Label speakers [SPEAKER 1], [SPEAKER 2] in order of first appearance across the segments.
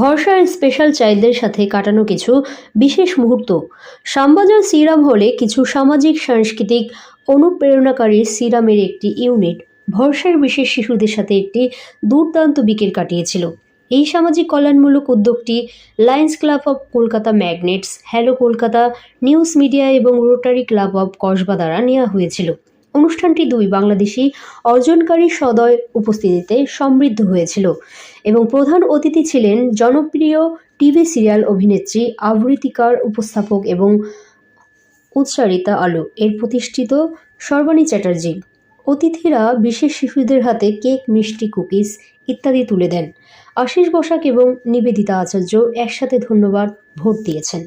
[SPEAKER 1] ভরসার স্পেশাল চাইল্ডদের সাথে কাটানো কিছু বিশেষ মুহূর্ত। শ্যামবাজার সিরাম হলে কিছু সামাজিক, সাংস্কৃতিক অনুপ্রেরণাকারী সিরামের একটি ইউনিট ভরসার বিশেষ শিশুদের সাথে একটি দুর্দান্ত বিকেল কাটিয়েছিল। এই সামাজিক কল্যাণমূলক উদ্যোগটি Lions Club of Kolkata Magnets hello Kolkata news media এবং রোটারি ক্লাব অব কসবা দ্বারা নেওয়া হয়েছিল। অনুষ্ঠানটি দুই বাংলাদেশি অর্জনকারী সদয় উপস্থিতিতে সমৃদ্ধ হয়েছিল এবং প্রধান অতিথি ছিলেন জনপ্রিয় টিভি সিরিয়াল অভিনেত্রী আবৃত্তিকার উপস্থাপক এবং উৎসারিতা আলো। এর প্রতিষ্ঠিত সর্বাণী চ্যাটার্জি। অতিথিরা বিশেষ শিশুদের হাতে কেক, মিষ্টি, কুকিজ ইত্যাদি তুলে দেন। আশিস বসাক এবং নিবেদিতা আচার্য একসাথে ধন্যবাদ ভোট দিয়েছেন।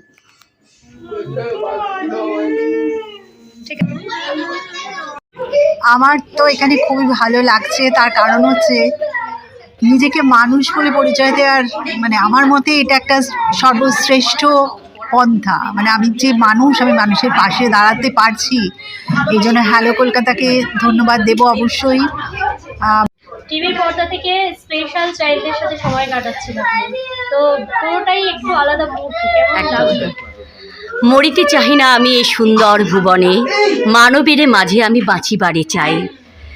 [SPEAKER 2] আমার তো এখানে খুবই ভালো লাগছে তার কারণ হচ্ছে নিজেকে মানুষ বলে পরিচয় দেওয়ার মানে আমার মতে এটা একটা সর্বশ্রেষ্ঠ পন্থা। মানে আমি যে মানুষ আমি মানুষের পাশে দাঁড়াতে পারছি এই জন্য হ্যালো কলকাতাকে ধন্যবাদ দেব অবশ্যই।
[SPEAKER 3] টিভির পর্দা থেকে স্পেশাল চাইল্ডদের সাথে সময় কাটাচ্ছিল আপনি। তো পুরোটাই একটু আলাদা কেমন
[SPEAKER 4] মরিতে চাহি না আমি এই সুন্দর ভুবনে। মানবের মাঝে আমি বাঁচিবারে চাই।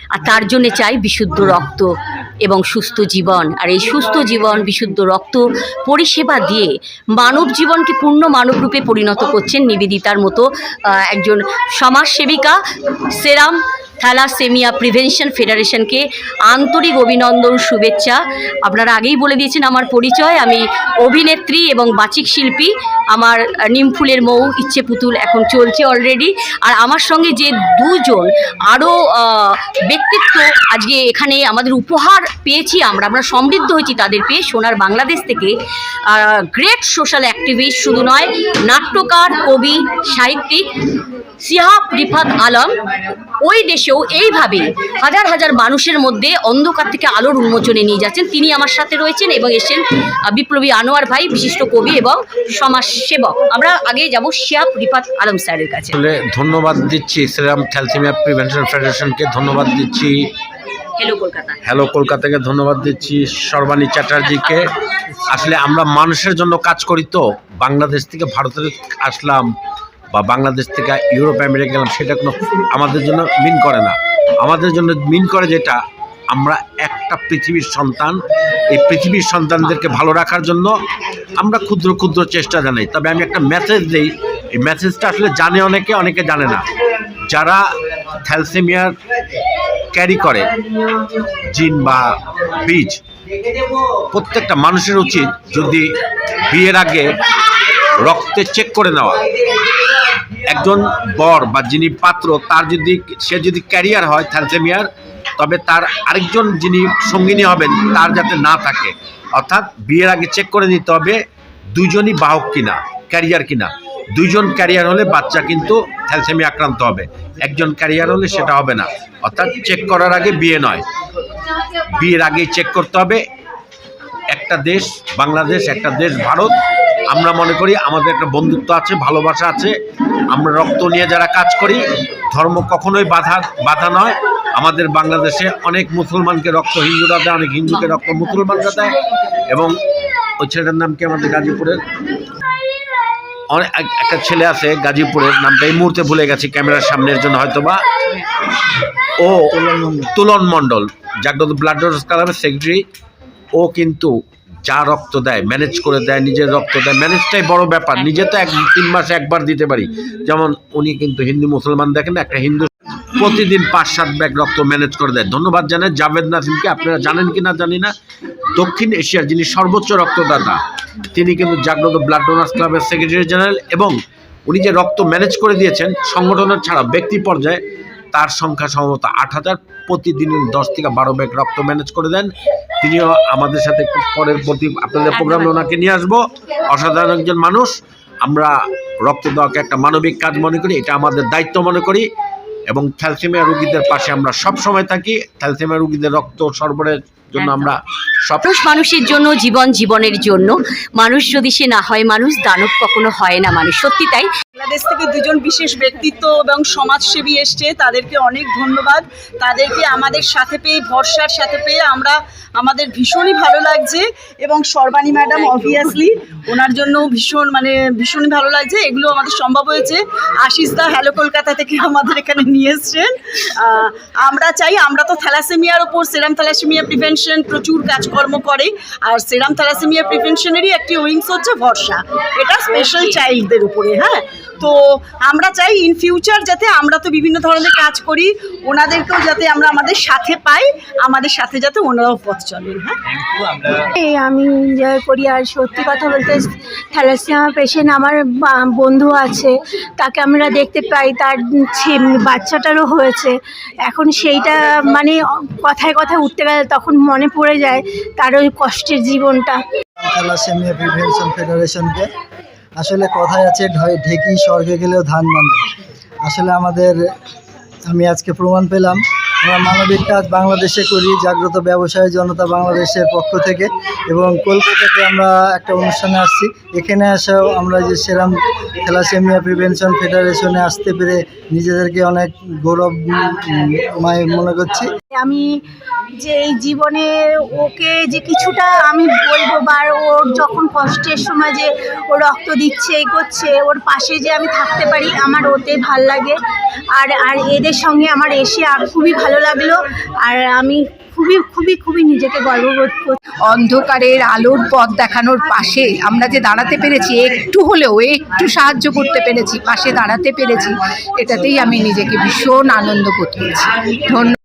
[SPEAKER 4] আর তার জন্যে চাই বিশুদ্ধ রক্ত। এবং সুস্থ জীবন। আর এই সুস্থ জীবন, বিশুদ্ধ রক্ত পরিষেবা দিয়ে মানব জীবনকে পূর্ণ মানবরূপে পরিণত করছেন নিবেদিতার মতো একজন সমাজসেবিকা, সেরাম থ্যালাসেমিয়া প্রিভেনশন ফেডারেশনকে আন্তরিক অভিনন্দন, শুভেচ্ছা। আপনারা আগেই বলে দিয়েছেন আমার পরিচয়। আমি অভিনেত্রী এবং বাচিক শিল্পী। আমার নিমফুলের মৌ ইচ্ছে পুতুল এখন চলছে অলরেডি আর আমার সঙ্গে যে দুজন আরও ব্যক্তিত্ব আজকে এখানে আমাদের উপহার পেয়েছি আমরা আমরা সমৃদ্ধ হয়েছি তাদের পেয়ে সোনার বাংলাদেশ থেকে। গ্রেট সোশ্যাল অ্যাক্টিভিস্ট শুধু নয় নাট্যকার কবি সাহিত্যিক সিহাব রিফাত আলম ওই দেশেও এইভাবে হাজার হাজার মানুষের মধ্যে অন্ধকার থেকে আলোর উন্মোচনে নিয়ে যাচ্ছেন। তিনি আমার সাথে রয়েছেন এবং এসেছেন আহ, বিপ্লবী আনোয়ার ভাই বিশিষ্ট কবি এবং সমাজসেবক। আমরা আগে যাব সিহাব রিফাত আলম স্যারের কাছে।
[SPEAKER 5] ধন্যবাদ দিচ্ছি শ্রীরাম থ্যালসিমিয়া প্রিভেনশন ফেডারেশনকে ধন্যবাদ দিচ্ছি
[SPEAKER 4] হ্যালো কলকাতা
[SPEAKER 5] হ্যালো কলকাতাকে ধন্যবাদ দিচ্ছি সর্বাণী চ্যাটার্জিকে। আসলে আমরা মানুষের জন্য কাজ করি তো। বাংলাদেশ থেকে ভারতে আসলাম বা বাংলাদেশ থেকে ইউরোপ আমেরিকা গেলাম, সেটা কোনো আমাদের জন্য মিন করে না। আমাদের জন্য মিন করে যেটা, আমরা একটা পৃথিবীর সন্তান, এই পৃথিবীর সন্তানদেরকে ভালো রাখার জন্য আমরা ক্ষুদ্র ক্ষুদ্র চেষ্টা জানাই। তবে আমি একটা মেসেজ দিই, এই মেসেজটা আসলে জানে অনেকে অনেকে জানে না। যারা থ্যালসেমিয়ার ক্যারি করে জিন বা বীজ। প্রত্যেকটা মানুষের উচিত যদি বিয়ের আগে রক্তে চেক করে নেওয়া। একজন বর বা যিনি পাত্র, তার যদি, সে যদি ক্যারিয়ার হয় থ্যালসেমিয়ার তবে তার আরেকজন যিনি সঙ্গিনী হবেন, তার যাতে না থাকে। অর্থাৎ বিয়ের আগে চেক করে নিতে হবে দুজনই বাহক কিনা ক্যারিয়ার কিনা। দুজন ক্যারিয়ার হলে বাচ্চা কিন্তু থ্যালসেমিয়া আক্রান্ত হবে। একজন ক্যারিয়ার হলে সেটা হবে না। অর্থাৎ চেক করার আগে বিয়ে নয়। বিয়ের আগেই চেক করতে হবে। একটা দেশ, বাংলাদেশ, একটা দেশ, ভারত, আমরা মনে করি আমাদের একটা বন্ধুত্ব আছে, ভালোবাসা আছে। আমরা রক্ত নিয়ে যারা কাজ করি, ধর্ম কখনোই বাধা বাধা নয়। আমাদের বাংলাদেশে অনেক মুসলমানকে রক্ত হিন্দুরা দেয়, অনেক হিন্দুকে রক্ত মুসলমানরা দেয়। এবং ওই ছেলেটার নাম কি আমাদের গাজীপুরের? অনেক এক- একটা ছেলে আছে গাজীপুরের, নামটা এই মুহূর্তে ভুলে গেছি, ক্যামেরার সামনের জন্য হয়তো বা ও তুলন মণ্ডল, জাগ্রত ব্লাড ডোনার্স ক্লাবের সেক্রেটারি ও কিন্তু যা রক্ত দেয় ম্যানেজ করে দেয়, নিজের রক্ত দেয় ম্যানেজটাই বড় ব্যাপার। নিজে তো এক, তিন মাসে একবার দিতে পারি। যেমন উনি কিন্তু হিন্দু মুসলমান দেখেন একটা হিন্দু প্রতিদিন পাঁচ সাত ব্যাগ রক্ত ম্যানেজ করে দেয়। ধন্যবাদ জানাই। জাভেদ নাসিমকে আপনারা জানেন কি না জানি না। দক্ষিণ এশিয়ার যিনি সর্বোচ্চ রক্তদাতা তিনি কিন্তু জাগ্রত ব্লাড ডোনার্স ক্লাবের সেক্রেটারি জেনারেল এবং উনি যে রক্ত ম্যানেজ করে দিয়েছেন সংগঠনের ছাড়া ব্যক্তি পর্যায়ে তার সংখ্যা সম্ভবত আট হাজার। প্রতিদিন দশ থেকে বারো ব্যাগ রক্ত ম্যানেজ করে দেন। তিনিও আমাদের সাথে পরের প্রতি আপনাদের প্রোগ্রামে ওনাকে নিয়ে আসব। অসাধারণ একজন মানুষ। আমরা রক্ত দেওয়াকে একটা মানবিক কাজ মনে করি এটা আমাদের দায়িত্ব মনে করি। এবং থ্যালসেমিয়া রোগীদের পাশে আমরা সব সময় থাকি। থ্যালসেমিয়া রোগীদের রক্ত সরবরাহের জন্য আমরা সব
[SPEAKER 4] মানুষের জন্য জীবন জীবনের জন্য। মানুষ যদি সে না হয় মানুষ দানব কখনো হয় না মানুষ। সত্যি তাই।
[SPEAKER 6] বাংলাদেশ থেকে দুজন বিশেষ ব্যক্তিত্ব এবং সমাজসেবী এসছে তাদেরকে অনেক ধন্যবাদ। তাদেরকে আমাদের সাথে পেয়ে ভরসার সাথে পেয়ে আমরা আমাদের ভীষণই ভালো লাগছে। এবং সর্বাণী ম্যাডাম অবভিয়াসলি ওনার জন্য ভীষণ মানে ভীষণই ভালো লাগছে। এগুলো আমাদের সম্ভব হয়েছে। আশিস দা হ্যালো কলকাতা থেকে আমাদের এখানে নিয়ে এসছেন। আমরা চাই আমরা তো থ্যালাসেমিয়ার ওপর সেরাম থ্যালাসেমিয়া প্রিভেনশন প্রচুর কাজকর্ম করে। আর সেরাম থ্যালাসেমিয়া প্রিভেনশনেরই একটি উইংস হচ্ছে ভরসা। এটা স্পেশাল চাইল্ডদের উপরে হ্যাঁ? তো আমরা চাই ইন ফিউচার যাতে আমরা তো বিভিন্ন ধরনের কাজ করি ওনাদেরকেও যাতে আমরা আমাদের সাথে পাই আমাদের সাথে যাতে ওনারাও পথ চলেন হ্যাঁ?
[SPEAKER 7] এই আমি এনজয় করি আর সত্যি কথা বলতে থ্যালাসিয়া পেশেন্ট আমার বন্ধু আছে তাকে আমরা দেখতে পাই তার ছে- বাচ্চাটারও হয়েছে এখন সেইটা মানে কথায় কথায় উঠতে গেলে তখন মনে পড়ে যায় তার ওই কষ্টের জীবনটা।
[SPEAKER 8] থ্যালাসেমিয়া প্রিভেনশন ফেডারেশনকে। আসলে কথায় আছে ঢেকি স্বর্গে গেলেও ধান বাঁধে। আসলে আমাদের আমি আজকে প্রমাণ পেলাম আমরা মানবিক কাজ বাংলাদেশে করি, জাগ্রত ব্যবসায়ী জনতা বাংলাদেশের পক্ষ থেকে এবং কলকাতাতে আমরা একটা অনুষ্ঠানে আসছি। এখানে আসাও আমরা যে সেরাম থ্যালাসেমিয়া প্রিভেনশন ফেডারেশনে আসতে পেরে নিজেদেরকে অনেক গৌরব মায় মনে করছি।
[SPEAKER 7] আমি যে এই জীবনে ওকে যে কিছুটা আমি বলব বা ওর যখন কষ্টের সময় যে ও রক্ত দিচ্ছে এই করছে, ওর পাশে যে আমি থাকতে পারি, আমার ওতে ভালো লাগে। আর আর এদের সঙ্গে আমার এসে আর খুবই ভালো লাগল। আর আমি খুবই খুবই খুবই নিজেকে গর্ববোধ করছি
[SPEAKER 9] অন্ধকারের আলোর পথ দেখানোর পাশে আমরা যে দাঁড়াতে পেরেছি একটু হলেও একটু সাহায্য করতে পেরেছি পাশে দাঁড়াতে পেরেছি এটাতেই আমি নিজেকে ভীষণ আনন্দ বোধ করছি। ধন্যবাদ